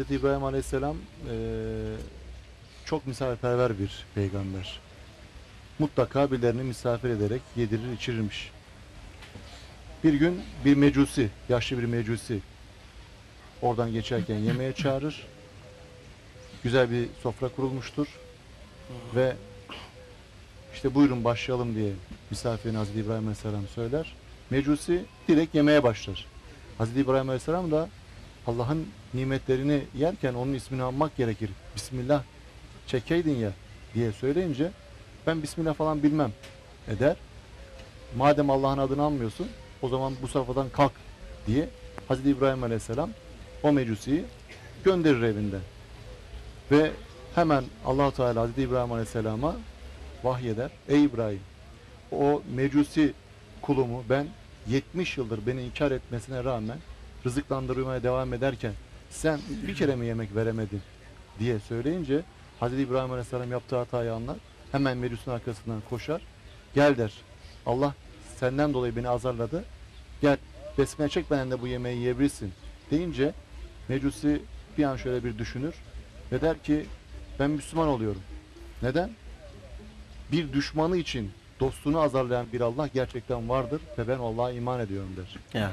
Hz. İbrahim Aleyhisselam eee, çok misafirperver bir peygamber. Mutlaka birilerini misafir ederek yedirir içirirmiş. Bir gün bir mecusi, yaşlı bir mecusi oradan geçerken yemeğe çağırır. Güzel bir sofra kurulmuştur. Ve işte buyurun başlayalım diye misafirin Hz. İbrahim Aleyhisselam söyler. Mecusi direkt yemeğe başlar. Hz. İbrahim Aleyhisselam da Allah'ın nimetlerini yerken onun ismini anmak gerekir. Bismillah çekeydin ya diye söyleyince ben Bismillah falan bilmem eder. Madem Allah'ın adını almıyorsun o zaman bu safhadan kalk diye Hz. İbrahim Aleyhisselam o mecusiyi gönderir evinden. Ve hemen allah Teala Hz. İbrahim Aleyhisselam'a vahyeder. Ey İbrahim o mecusi kulumu ben 70 yıldır beni inkar etmesine rağmen rızıklandırmaya devam ederken sen bir kere mi yemek veremedin diye söyleyince Hz. İbrahim Aleyhisselam yaptığı hatayı anlar. Hemen Mecusi'nin arkasından koşar. Gel der. Allah senden dolayı beni azarladı. Gel besmele çek benden de bu yemeği yiyebilirsin deyince Mecusi bir an şöyle bir düşünür ve der ki ben Müslüman oluyorum. Neden? Bir düşmanı için dostunu azarlayan bir Allah gerçekten vardır ve ben Allah'a iman ediyorum der. Ya.